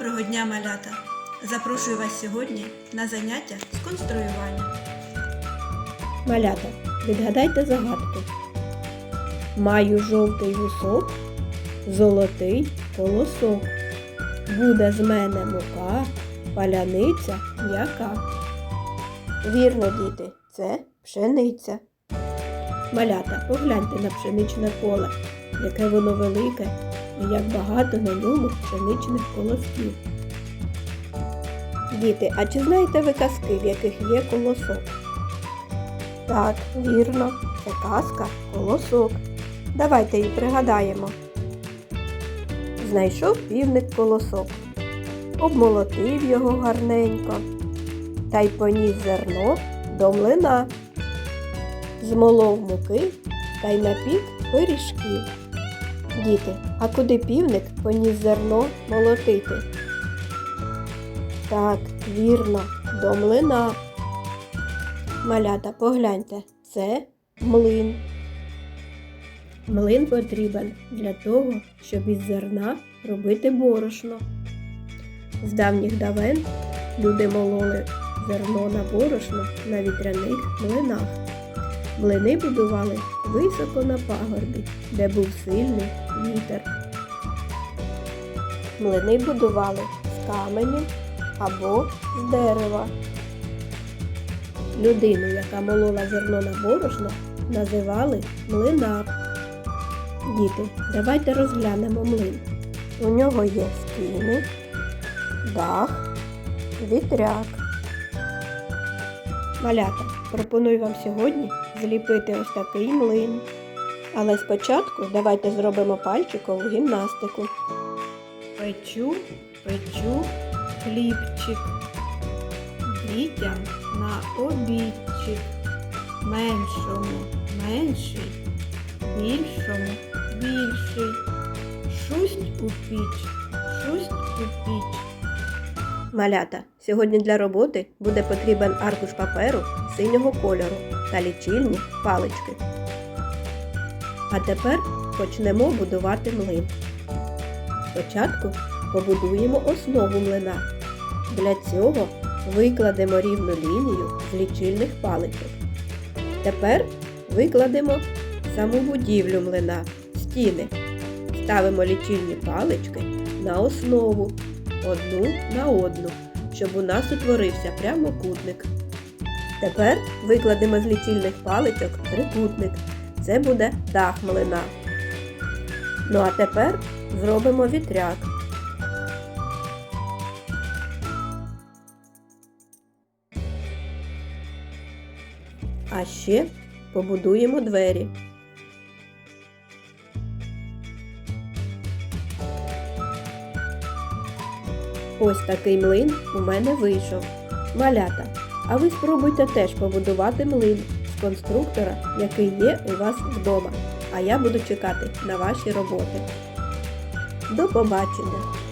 Доброго дня, малята! Запрошую вас сьогодні на заняття з конструювання. Малята, відгадайте загадку. Маю жовтий вусок, золотий колосок. Буде з мене мука, паляниця м'яка. Вірно, діти, це пшениця. Малята, погляньте на пшеничне поле, яке воно велике і як багато на ньому пшеничних колосків. Діти, а чи знаєте ви казки, в яких є колосок? Так, вірно, це казка колосок. Давайте її пригадаємо. Знайшов півник колосок, обмолотив його гарненько, та й поніс зерно до млина, змолов муки та й напік пиріжків. Діти, а куди півник поніс зерно молотити? Так, вірно, до млина. Малята, погляньте, це млин. Млин потрібен для того, щоб із зерна робити борошно. З давніх давен люди мололи зерно на борошно на вітряних млинах. Млини будували високо на пагорбі, де був сильний вітер. Млини будували з каменю або з дерева. Людину, яка молола зерно на борошно, називали млинар. Діти, давайте розглянемо млин. У нього є стіни, дах, вітряк. Малята, пропоную вам сьогодні зліпити ось такий млин. Але спочатку давайте зробимо пальчикову гімнастику. Печу, печу хлібчик. Дітям на обідчик. Меншому менший, більшому більший. Шусть у піч, шусть у піч. Малята, сьогодні для роботи буде потрібен аркуш паперу синього кольору та лічильні палички. А тепер почнемо будувати млин. Спочатку побудуємо основу млина. Для цього викладемо рівну лінію з лічильних паличок. Тепер викладемо саму будівлю млина, стіни. Ставимо лічильні палички на основу одну на одну, щоб у нас утворився прямокутник. Тепер викладемо з лічильних паличок трикутник. Це буде дах млина. Ну а тепер зробимо вітряк. А ще побудуємо двері. Ось такий млин у мене вийшов. Малята, а ви спробуйте теж побудувати млин з конструктора, який є у вас вдома. А я буду чекати на ваші роботи. До побачення!